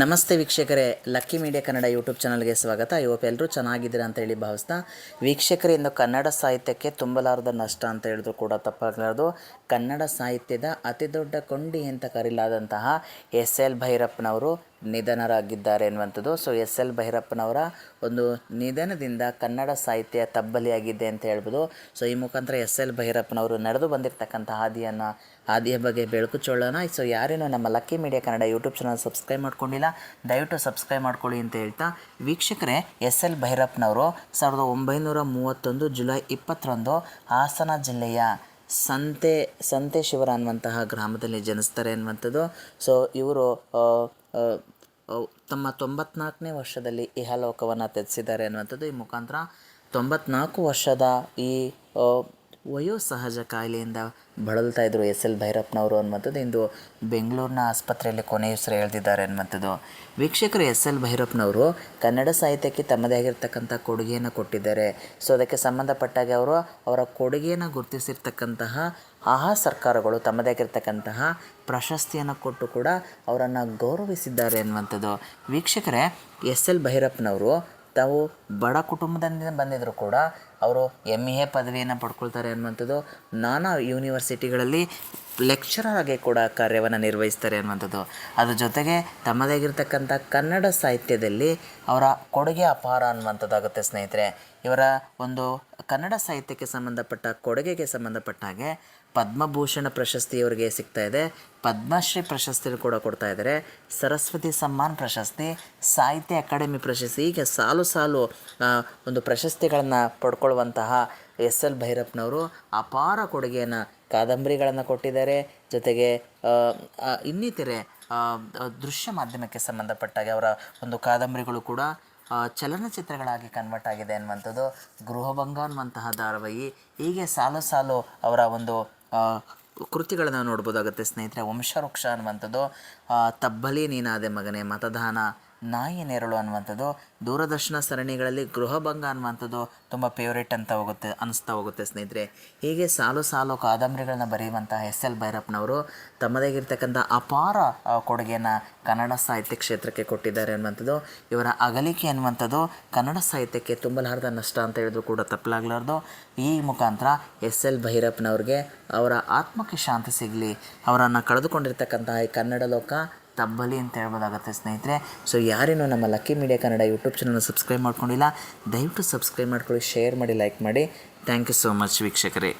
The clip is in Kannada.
ನಮಸ್ತೆ ವೀಕ್ಷಕರೇ, ಲಕ್ಕಿ ಮೀಡಿಯಾ ಕನ್ನಡ ಯೂಟ್ಯೂಬ್ ಚಾನಲ್ಗೆ ಸ್ವಾಗತ. ಎಲ್ಲರೂ ಚೆನ್ನಾಗಿದ್ದೀರಾ ಅಂತ ಹೇಳಿ ಭಾವಿಸ್ತಾ, ವೀಕ್ಷಕರೇ ಇಂದು ಕನ್ನಡ ಸಾಹಿತ್ಯಕ್ಕೆ ತುಂಬಲಾರದ ನಷ್ಟ ಅಂತ ಹೇಳಿದ್ರು ಕೂಡ ತಪ್ಪಾಗಲಾರದು. ಕನ್ನಡ ಸಾಹಿತ್ಯದ ಅತಿ ದೊಡ್ಡ ಕೊಂಡಿ ಅಂತ ಕರೀಲಾದಂತಹ ಎಸ್ ಎಲ್ ಭೈರಪ್ಪನವರು ನಿಧನರಾಗಿದ್ದಾರೆ ಎನ್ನುವಂಥದ್ದು. ಸೊ ಎಸ್ ಎಲ್ ಭೈರಪ್ಪನವರ ಒಂದು ನಿಧನದಿಂದ ಕನ್ನಡ ಸಾಹಿತ್ಯ ತಬ್ಬಲಿಯಾಗಿದೆ ಅಂತ ಹೇಳ್ಬೋದು. ಸೊ ಈ ಮುಖಾಂತರ ಎಸ್ ಎಲ್ ಭೈರಪ್ಪನವರು ನಡೆದು ಬಂದಿರತಕ್ಕಂಥ ಹಾದಿಯನ್ನು, ಹಾದಿಯ ಬಗ್ಗೆ ಬೆಳಕು ಚೊಳ್ಳೋಣ ಸೊ ಯಾರೇನೋ ನಮ್ಮ lucky media Kannada YouTube channel subscribe ಮಾಡ್ಕೊಂಡಿಲ್ಲ, ದಯವಿಟ್ಟು ಸಬ್ಸ್ಕ್ರೈಬ್ ಮಾಡ್ಕೊಳ್ಳಿ ಅಂತ ಹೇಳ್ತಾ ವೀಕ್ಷಕರೇ, ಎಸ್ ಎಲ್ ಭೈರಪ್ಪನವರು ಸಾವಿರದ ಒಂಬೈನೂರ ಮೂವತ್ತೊಂದು ಜುಲೈ ಇಪ್ಪತ್ತರಂದು ಹಾಸನ ಜಿಲ್ಲೆಯ ಸಂತೆ ಸಂತೆ ಶಿವರ ಅನ್ನುವಂತಹ ಗ್ರಾಮದಲ್ಲಿ ಜನಿಸ್ತಾರೆ ಅನ್ನುವಂಥದ್ದು ಸೊ ಇವರು ತಮ್ಮ ತೊಂಬತ್ನಾಲ್ಕನೇ ವರ್ಷದಲ್ಲಿ ಇಹಲೋಕವನ್ನು ತ್ಯಜಿಸಿದ್ದಾರೆ ಅನ್ನುವಂಥದ್ದು ಈ ಮುಖಾಂತರ. ತೊಂಬತ್ನಾಲ್ಕು ವರ್ಷದ ಈ ವಯೋಸಹಜ ಕಾಯಿಲೆಯಿಂದ ಬಳಲ್ತಾ ಇದ್ರು ಎಸ್ ಎಲ್ ಭೈರಪ್ಪನವರು ಅನ್ನುವಂಥದ್ದು ಇಂದು ಬೆಂಗಳೂರಿನ ಆಸ್ಪತ್ರೆಯಲ್ಲಿ ಕೊನೆಯುಸಿರು ಹೇಳ್ತಿದ್ದಾರೆ ಅನ್ನುವಂಥದ್ದು. ವೀಕ್ಷಕರು ಎಸ್ ಎಲ್ ಭೈರಪ್ಪನವರು ಕನ್ನಡ ಸಾಹಿತ್ಯಕ್ಕೆ ತಮ್ಮದೇ ಆಗಿರ್ತಕ್ಕಂಥ ಕೊಡುಗೆಯನ್ನು ಕೊಟ್ಟಿದ್ದಾರೆ. ಸೊ ಅದಕ್ಕೆ ಸಂಬಂಧಪಟ್ಟಾಗೆ ಅವರು ಅವರ ಕೊಡುಗೆಯನ್ನು ಗುರುತಿಸಿರ್ತಕ್ಕಂತಹ ಆಹಾ ಸರ್ಕಾರಗಳು ತಮ್ಮದೇ ಆಗಿರ್ತಕ್ಕಂತಹ ಪ್ರಶಸ್ತಿಯನ್ನು ಕೊಟ್ಟು ಕೂಡ ಅವರನ್ನು ಗೌರವಿಸಿದ್ದಾರೆ ಅನ್ನುವಂಥದ್ದು. ವೀಕ್ಷಕರೇ, ಎಸ್ ಎಲ್ ಭೈರಪ್ಪನವರು ತಾವು ಬಡ ಕುಟುಂಬದಿಂದ ಬಂದಿದ್ದರೂ ಕೂಡ ಅವರು ಎಂ ಎ ಪದವಿಯನ್ನು ಪಡ್ಕೊಳ್ತಾರೆ ಅನ್ನುವಂಥದ್ದು ನಾನಾ ಯೂನಿವರ್ಸಿಟಿಗಳಲ್ಲಿ ಲೆಕ್ಚರರ್ ಆಗಿ ಕೂಡ ಕಾರ್ಯವನ್ನು ನಿರ್ವಹಿಸ್ತಾರೆ ಅನ್ನುವಂಥದ್ದು. ಅದ್ರ ಜೊತೆಗೆ ತಮ್ಮದೇ ಆಗಿರ್ತಕ್ಕಂಥ ಕನ್ನಡ ಸಾಹಿತ್ಯದಲ್ಲಿ ಅವರ ಕೊಡುಗೆ ಅಪಾರ ಅನ್ನುವಂಥದ್ದಾಗುತ್ತೆ ಸ್ನೇಹಿತರೆ. ಇವರ ಒಂದು ಕನ್ನಡ ಸಾಹಿತ್ಯಕ್ಕೆ ಸಂಬಂಧಪಟ್ಟ ಕೊಡುಗೆಗೆ ಸಂಬಂಧಪಟ್ಟ ಹಾಗೆ ಪದ್ಮಭೂಷಣ ಪ್ರಶಸ್ತಿ ಇವರಿಗೆ ಸಿಗ್ತಾ ಇದೆ. ಪದ್ಮಶ್ರೀ ಪ್ರಶಸ್ತಿ ಕೂಡ ಕೊಡ್ತಾ ಇದ್ದಾರೆ. ಸರಸ್ವತಿ ಸಮ್ಮಾನ್ ಪ್ರಶಸ್ತಿ, ಸಾಹಿತ್ಯ ಅಕಾಡೆಮಿ ಪ್ರಶಸ್ತಿ, ಹೀಗೆ ಸಾಲು ಸಾಲು ಒಂದು ಪ್ರಶಸ್ತಿಗಳನ್ನು ಪಡ್ಕೊಳ್ಳುವಂತಹ ಎಸ್ ಎಲ್ ಭೈರಪ್ಪನವರು ಅಪಾರ ಕೊಡುಗೆಯನ್ನು ಕಾದಂಬರಿಗಳನ್ನು ಕೊಟ್ಟಿದ್ದಾರೆ. ಜೊತೆಗೆ ಇನ್ನಿತರೆ ದೃಶ್ಯ ಮಾಧ್ಯಮಕ್ಕೆ ಸಂಬಂಧಪಟ್ಟಾಗೆ ಅವರ ಒಂದು ಕಾದಂಬರಿಗಳು ಕೂಡ ಚಲನಚಿತ್ರಗಳಾಗಿ ಕನ್ವರ್ಟ್ ಆಗಿದೆ ಅನ್ನುವಂಥದ್ದು ಗೃಹಭಂಗ ಅನ್ನುವಂತಹ ಧಾರಾವಾಹಿ. ಹೀಗೆ ಸಾಲು ಸಾಲು ಅವರ ಒಂದು ಕೃತಿಗಳನ್ನು ನೋಡ್ಬೋದಾಗುತ್ತೆ ಸ್ನೇಹಿತರೆ. ವಂಶವೃಕ್ಷ ಅನ್ನುವಂಥದ್ದು ತಬ್ಬಲಿ ನೀನಾದೆ ಮಗನೇ, ಮತದಾನ ನಾಯಿ ನೆರಳು ಅನ್ನುವಂಥದ್ದು, ದೂರದರ್ಶನ ಸರಣಿಗಳಲ್ಲಿ ಗೃಹಭಂಗ ಅನ್ನುವಂಥದ್ದು ತುಂಬ ಫೇವ್ರೇಟ್ ಅಂತ ಹೋಗುತ್ತೆ, ಅನಿಸ್ತಾ ಹೋಗುತ್ತೆ ಸ್ನೇಹಿತರೆ. ಹೀಗೆ ಸಾಲು ಸಾಲು ಕಾದಂಬರಿಗಳನ್ನ ಬರೆಯುವಂತಹ ಎಸ್ ಎಲ್ ಭೈರಪ್ಪನವರು ತಮ್ಮದಾಗಿರ್ತಕ್ಕಂಥ ಅಪಾರ ಕೊಡುಗೆಯನ್ನು ಕನ್ನಡ ಸಾಹಿತ್ಯ ಕ್ಷೇತ್ರಕ್ಕೆ ಕೊಟ್ಟಿದ್ದಾರೆ ಅನ್ನುವಂಥದ್ದು. ಇವರ ಅಗಲಿಕೆ ಅನ್ನುವಂಥದ್ದು ಕನ್ನಡ ಸಾಹಿತ್ಯಕ್ಕೆ ತುಂಬಲಾರದ ನಷ್ಟ ಅಂತ ಹೇಳಿದ್ರು ಕೂಡ ತಪ್ಪಲಾಗಲಾರ್ದು. ಈ ಮುಖಾಂತರ ಎಸ್ ಎಲ್ ಭೈರಪ್ಪನವ್ರಿಗೆ ಅವರ ಆತ್ಮಕ್ಕೆ ಶಾಂತಿ ಸಿಗಲಿ, ಅವರನ್ನು ಕಳೆದುಕೊಂಡಿರ್ತಕ್ಕಂತಹ ಈ ಕನ್ನಡ ಲೋಕ ತಬ್ಬಲಿ ಅಂತ ಹೇಳ್ಬೋದಾಗುತ್ತೆ ಸ್ನೇಹಿತರೆ. ಸೊ ಯಾರೇನೋ ನಮ್ಮ ಲಕ್ಕಿ ಮೀಡಿಯಾ ಕನ್ನಡ ಯೂಟ್ಯೂಬ್ ಚಾನಲ್ನ ಸಬ್ಸ್ಕ್ರೈಬ್ ಮಾಡ್ಕೊಂಡಿಲ್ಲ, ದಯವಿಟ್ಟು ಸಬ್ಸ್ಕ್ರೈಬ್ ಮಾಡ್ಕೊಳ್ಳಿ ಶೇರ್ ಮಾಡಿ ಲೈಕ್ ಮಾಡಿ. ಥ್ಯಾಂಕ್ ಯು ಸೋ ಮಚ್ ವೀಕ್ಷಕರೇ.